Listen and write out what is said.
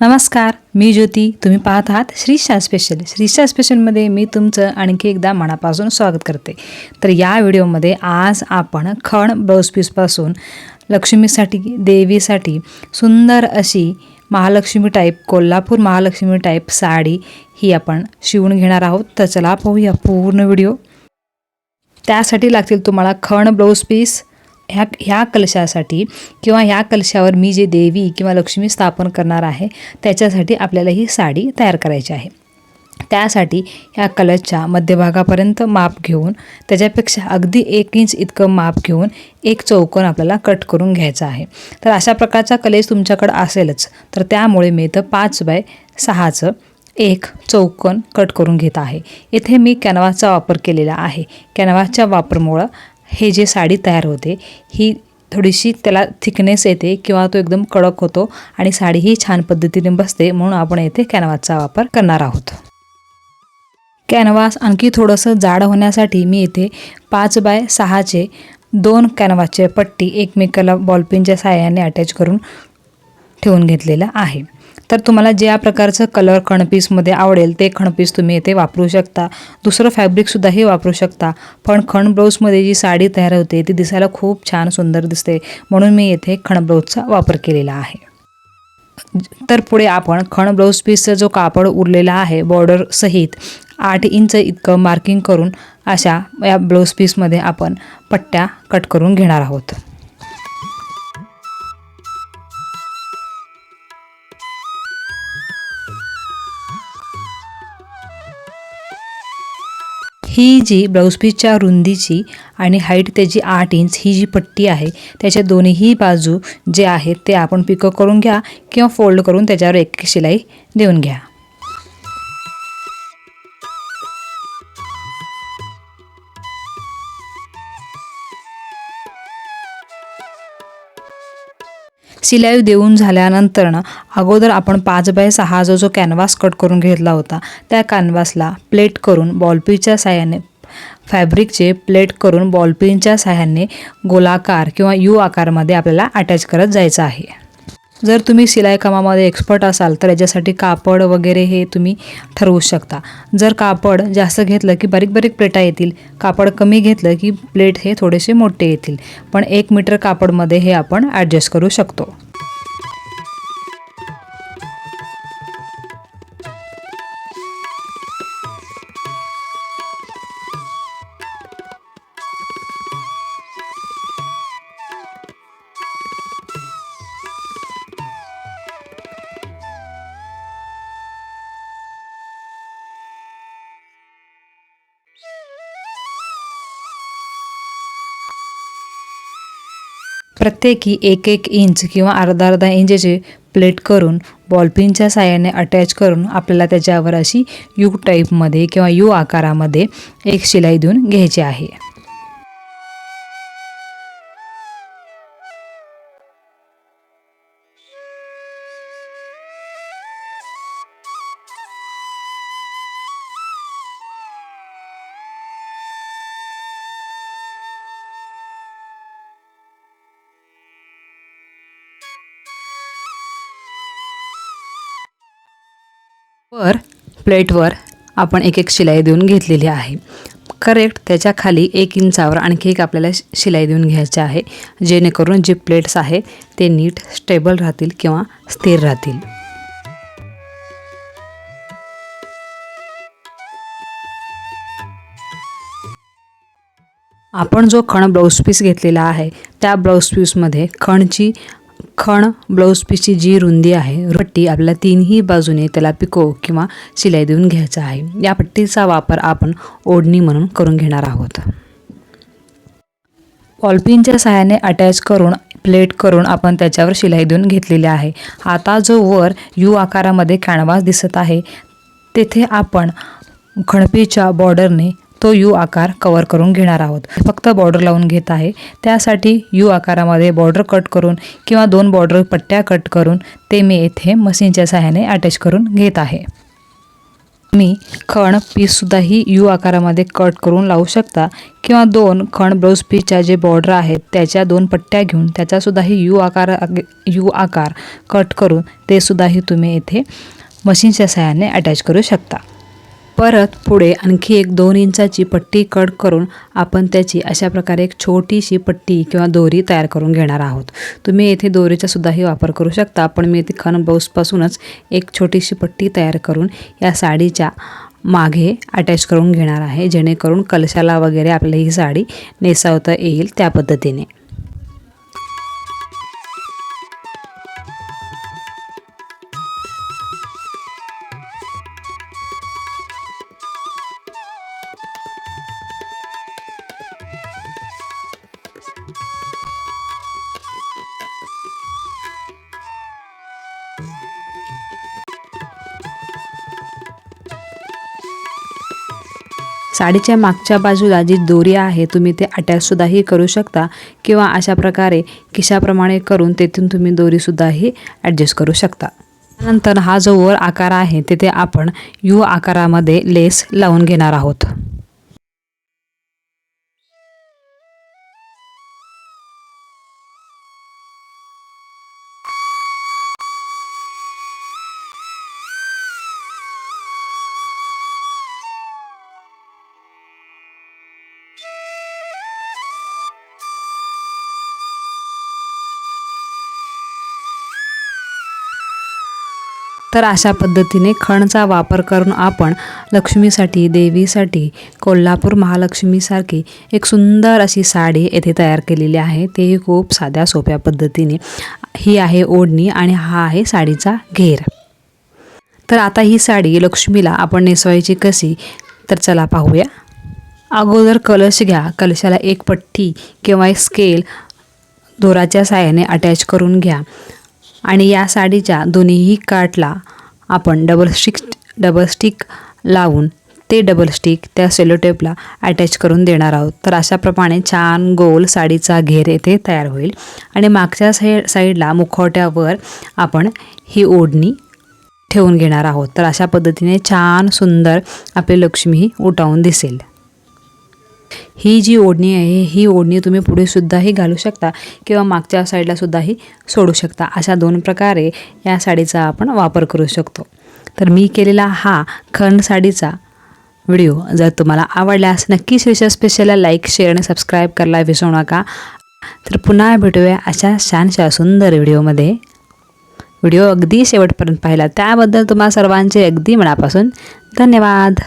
नमस्कार मी ज्योती. तुम्ही पाहत आहात श्रीशा स्पेशल श्रीशा स्पेशलमध्ये मी तुमचं आणखी एकदा मनापासून स्वागत करते. तर या व्हिडिओमध्ये आज आपण खण ब्लाऊज पीसपासून लक्ष्मीसाठी देवीसाठी सुंदर अशी महालक्ष्मी टाईप कोल्हापूर महालक्ष्मी टाईप साडी ही आपण शिवून घेणार आहोत. तर चला पाहूया पूर्ण व्हिडिओ. त्यासाठी लागतील तुम्हाला खण ब्लाऊज पीस ह्या ह्या कलशासाठी किंवा ह्या कलशावर मी जे देवी किंवा लक्ष्मी स्थापन करणार आहे त्याच्यासाठी आपल्याला ही साडी तयार करायची आहे. त्यासाठी ह्या कलशच्या मध्यभागापर्यंत माप घेऊन त्याच्यापेक्षा अगदी एक इंच इतकं माप घेऊन एक चौकोन आपल्याला कट करून घ्यायचा आहे. तर अशा प्रकारचा कलेश तुमच्याकडं असेलच तर त्यामुळे मी इथं पाच बाय सहाचं एक चौकोन कट करून घेत आहे. इथे मी कॅनव्हासचा वापर केलेला आहे. कॅनव्हासच्या वापरमुळं हे जे साडी तयार होते ही थोडीशी त्याला थिकनेस येते किंवा तो एकदम कडक होतो आणि साडीही छान पद्धतीने बसते म्हणून आपण येथे कॅनव्हासचा वापर करणार आहोत. कॅनव्हास आणखी थोडंसं जाड होण्यासाठी मी इथे पाच बाय सहाचे दोन कॅनव्हासचे पट्टी एकमेकाला बॉलपिनच्या साह्याने अटॅच करून ठेवून घेतलेलं आहे. तर तुम्हाला ज्या प्रकारचं कलर खणपीसमध्ये आवडेल ते खणपीस तुम्ही इथे वापरू शकता. दुसरं फॅब्रिकसुद्धाही वापरू शकता. पण खण ब्लाऊजमध्ये जी साडी तयार होते ती दिसायला खूप छान सुंदर दिसते. म्हणून मी येथे खण ब्लाऊजचा वापर केलेला आहे. तर पुढे आपण खण ब्लाऊज पीसचा जो कापड उरलेला आहे बॉर्डर सहित आठ इंच इतकं मार्किंग करून अशा या ब्लाऊज पीसमध्ये आपण पट्ट्या कट करून घेणार आहोत. ही जी ब्लाऊज पीसच्या रुंदीची आणि हाईट त्याची आठ इंच ही जी पट्टी आहे त्याच्या दोन्हीही बाजू जे आहेत ते आपण पिकअप करून घ्या किंवा फोल्ड करून त्याच्यावर एक शिलाई देऊन घ्या. शिलाई देऊन झाल्यानंतर ना अगोदर आपण पाच बाय सहा जो जो कॅनव्हास कट करून घेतला होता त्या कॅनव्हासला प्लेट करून बॉलपीच्या साह्याने फॅब्रिकचे प्लेट करून बॉलपिनच्या साह्याने गोलाकार किंवा यू आकारमध्ये आपल्याला अटॅच करत जायचं आहे. जर तुम्ही शिलाई कामामध्ये एक्सपर्ट असाल तर याच्यासाठी कापड वगैरे हे तुम्ही ठरवू शकता. जर कापड जास्त घेतलं की बारीक बारीक प्लेटा येतील कापड कमी घेतलं की प्लेट हे थोडेसे मोठे येतील. पण एक मीटर कापडमध्ये हे आपण ॲडजस्ट करू शकतो. प्रत्येकी एक एक इंच किंवा अर्धा अर्धा इंचचे प्लेट करून बॉलपिनच्या साह्याने अटॅच करून आपल्याला त्याच्यावर अशी यू टाईपमध्ये किंवा यू आकारामध्ये एक शिलाई देऊन घ्यायची आहे. वर प्लेटवर आपण एक एक शिलाई देऊन घेतलेली आहे. करेक्ट त्याच्याखाली एक इंचावर आणखी एक आपल्याला शिलाई देऊन घ्यायची आहे जेणेकरून जे प्लेट्स आहे ते नीट स्टेबल राहतील किंवा स्थिर राहतील. आपण जो खण ब्लाऊज पीस घेतलेला आहे त्या ब्लाऊज पीसमध्ये खणची खण ब्लाऊज पीसची जी रुंदी आहे पट्टी आपल्याला तीनही बाजूने त्याला पिको किंवा शिलाई देऊन घ्यायचा आहे. या पट्टीचा वापर आपण ओढणी म्हणून करून घेणार आहोत. पॉलपिनच्या सहाय्याने अटॅच करून प्लेट करून आपण त्याच्यावर शिलाई देऊन घेतलेली आहे. आता जो वर यू आकारामध्ये कॅनवास दिसत आहे तेथे आपण खणपीच्या बॉर्डरने तो यू आकार कवर करून घेणार आहोत. फक्त बॉर्डर लावून घेत आहे. त्यासाठी यू आकारामध्ये बॉर्डर कट करून किंवा दोन बॉर्डर पट्ट्या कट करून ते मी येथे मशीनच्या सहाय्याने अटॅच करून घेत आहे. मी खण पीससुद्धाही यू आकारामध्ये कट करून लावू शकता किंवा दोन खण ब्लाऊज पीसच्या जे बॉर्डर आहेत त्याच्या दोन पट्ट्या घेऊन त्याचासुद्धाही यू आकार यू आकार कट करून ते सुद्धाही तुम्ही येथे मशीनच्या सहाय्याने अटॅच करू शकता. परत पुढे आणखी एक दोन इंचाची पट्टी कट करून आपण त्याची अशा प्रकारे एक छोटीशी पट्टी किंवा दोरी तयार करून घेणार आहोत. तुम्ही येथे दोरीचा सुद्धाही वापर करू शकता. पण मी येथे खन ब्लाऊजपासूनच एक छोटीशी पट्टी तयार करून या साडीच्या मागे अटॅच करून घेणार आहे. जेणेकरून कलशाला वगैरे आपली ही साडी नेसावता येईल त्या पद्धतीने. साडीच्या मागच्या बाजूला जी दोरी आहे तुम्ही ते अटॅचसुद्धाही करू शकता किंवा अशा प्रकारे खिशाप्रमाणे करून तेथून तुम्ही दोरीसुद्धाही ॲडजस्ट करू शकता. नंतर हा जो वर आकार आहे तिथे आपण यू आकारामध्ये लेस लावून घेणार आहोत. तर अशा पद्धतीने खणचा वापर करून आपण लक्ष्मीसाठी देवीसाठी कोल्हापूर महालक्ष्मीसारखी एक सुंदर अशी साडी येथे तयार केलेली आहे. तेही खूप साध्या सोप्या पद्धतीने. ही आहे ओढणी आणि हा आहे साडीचा घेर. तर आता ही साडी लक्ष्मीला आपण नेसवायची कशी? तर चला पाहूया. अगोदर कलश घ्या. कलशाला एक पट्टी किंवा एक स्केल दोराच्या साह्याने अटॅच करून घ्या. आणि या साडीच्या दोन्हीही काटला आपण डबल स्टिक डबल स्टिक लावून ते डबल स्टिक त्या सेलोटेपला अटॅच करून देणार आहोत. तर अशाप्रमाणे छान गोल साडीचा घेर येथे तयार होईल. आणि मागच्या साई साईडला मुखवट्यावर आपण ही ओढणी ठेवून घेणार आहोत. तर अशा पद्धतीने छान सुंदर आपली लक्ष्मी उठावून दिसेल. ही जी ओढणी आहे ही ओढणी तुम्ही पुढे सुद्धाही घालू शकता किंवा मागच्या साईडला सुद्धाही सोडू शकता. अशा दोन प्रकारे या साडीचा आपण वापर करू शकतो. तर मी केलेला हा खंड साडीचा व्हिडिओ जर तुम्हाला आवडल्यास नक्कीच विशेष स्पेशलला लाईक शेअर आणि सबस्क्राईब करायला विसरू नका. तर पुन्हा भेटूया अशा छानशा सुंदर व्हिडिओमध्ये. व्हिडिओ अगदी शेवटपर्यंत पाहिला. त्याबद्दल तुम्हा सर्वांचे अगदी मनापासून धन्यवाद.